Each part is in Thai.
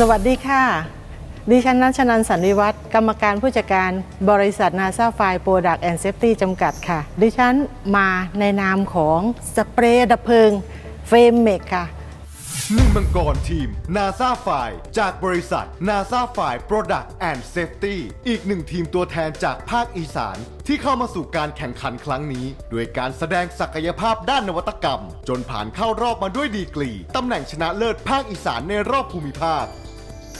สวัสดีค่ะ ดิฉันนัชนันสันนิวัฒน์กรรมการผู้จัดการบริษัทนาซาไฟโปรดักต์แอนด์เซฟตี้จำกัดค่ะ ดิฉันมาในนามของสเปรย์ดับเพลิงเฟมเมกค่ะหนึ่งมังกรทีม NASA f i จากบริษัท NASA f i Product and Safety อีกหนึ่งทีมตัวแทนจากภาคอีสาน ที่เข้ามาสู่การแข่งขันครั้งนี้ ด้วยการแสดงศักยภาพด้านนวัตกรรม จนผ่านเข้ารอบมาด้วยดีกรี ตำแหน่งชนะเลิศภาคอีสานในรอบภูมิภาค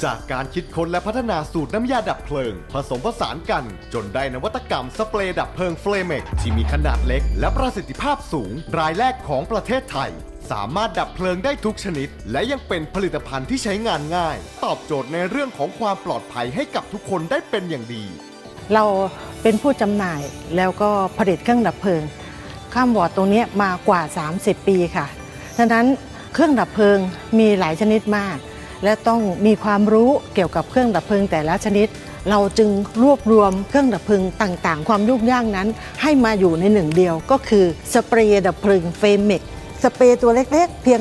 จากการคิดค้นและพัฒนาสูตรน้ำยาดับเพลิง ผสมผสานกัน จนได้นวัตกรรมสเปรย์ดับเพลิงเฟลเมกที่มีขนาดเล็ก และประสิทธิภาพสูง รายแรกของประเทศไทย สามารถดับเพลิงได้ทุกชนิด และยังเป็นผลิตภัณฑ์ที่ใช้งานง่าย ตอบโจทย์ในเรื่องของความปลอดภัยให้กับทุกคนได้เป็นอย่างดี เราเป็นผู้จำหน่ายแล้วก็ผลิตเครื่องดับเพลิง ข้ามวอร์ดตรงนี้มากว่า 30 ปีค่ะฉะนั้นเครื่องดับเพลิงมีหลายชนิดมาก และต้องมีความรู้เกี่ยวกับเครื่องดับเพลิงแต่ละชนิด เราจึงรวบรวมเครื่องดับเพลิงต่างๆ ความยุ่งยากนั้น ให้มาอยู่ในหนึ่งเดียวก็คือสเปรย์ดับเพลิงเฟมเมกสเปรย์ตัวเล็กๆ เพียง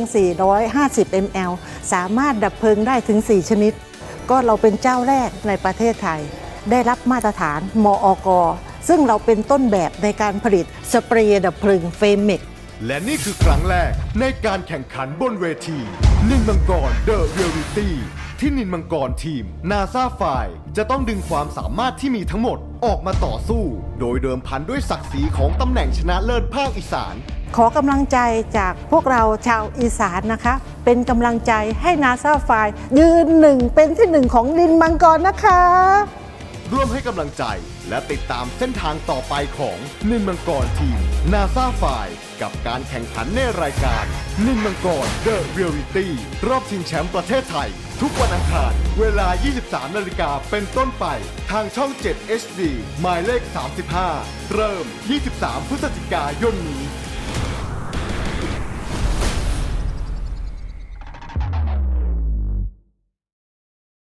450 ml สามารถดับเพลิงได้ถึง 4 ชนิด ก็เราเป็นเจ้าแรกในประเทศไทย ได้รับมาตรฐานมออกซึ่งเราเป็นต้นแบบในการผลิตสเปรย์ดับเพลิงเฟมเมกและนี่คือครั้งแรกในการแข่งขันบนเวที นินมังกรเดอะเรียลิตี้ที่นินมังกรทีมนาซาไฟจะต้องดึงความสามารถที่มีทั้งหมดออกมาต่อสู้ โดยเดิมพันด้วยศักดิ์ศรีของตำแหน่งชนะเลิศภาคอีสาน ขอกำลังใจจากพวกเราชาวอีสานนะคะ เป็นกำลังใจให้นาซาไฟยืนหนึ่งเป็นที่หนึ่งของดินมังกรนะคะ ร่วมให้กำลังใจ และติดตามเส้นทางต่อไปของนินมังกรทีมนาซาไฟกับการแข่งขันในรายการนินมังกรเดอะเรียลิตี้รอบชิงแชมป์ประเทศไทย ทุกวันอังคาร เวลา 23 นาฬิกาเป็นต้นไป ทางช่อง 7 HD หมายเลข 35 เริ่ม 23 พฤศจิกายนนี้